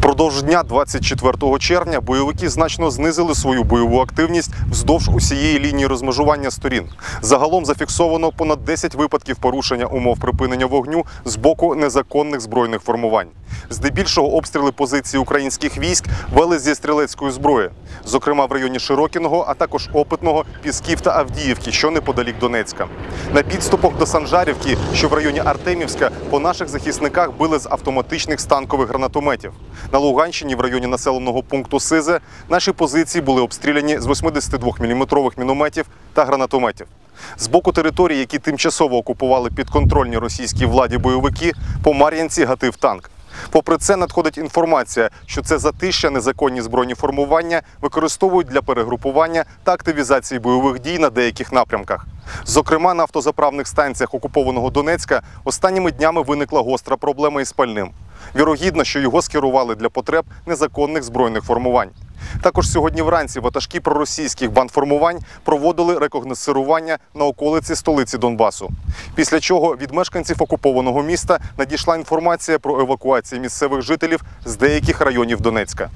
Впродовж дня 24 червня бойовики значно знизили свою бойову активність вздовж усієї лінії розмежування сторін. Загалом зафіксовано понад 10 випадків порушення умов припинення вогню з боку незаконних збройних формувань. Здебільшого обстріли позицій українських військ вели зі стрілецької зброї, зокрема в районі Широкіного, а також Опитного, Пісків та Авдіївки, що неподалік Донецька. На підступах до Санжарівки, що в районі Артемівська, по наших захисниках били з автоматичних станкових гранатометів. На Луганщині, в районі населеного пункту Сизе, наші позиції були обстріляні з 82-мм мінометів та гранатометів. З боку території, які тимчасово окупували підконтрольні російській владі бойовики, по Мар'янці гатив танк. Попри це, надходить інформація, що це затища незаконні збройні формування використовують для перегрупування та активізації бойових дій на деяких напрямках. Зокрема, на автозаправних станціях окупованого Донецька останніми днями виникла гостра проблема із пальним. Вірогідно, що його скерували для потреб незаконних збройних формувань. Також сьогодні вранці ватажки проросійських бандформувань проводили рекогносцирування на околиці столиці Донбасу. Після чого від мешканців окупованого міста надійшла інформація про евакуацію місцевих жителів з деяких районів Донецька.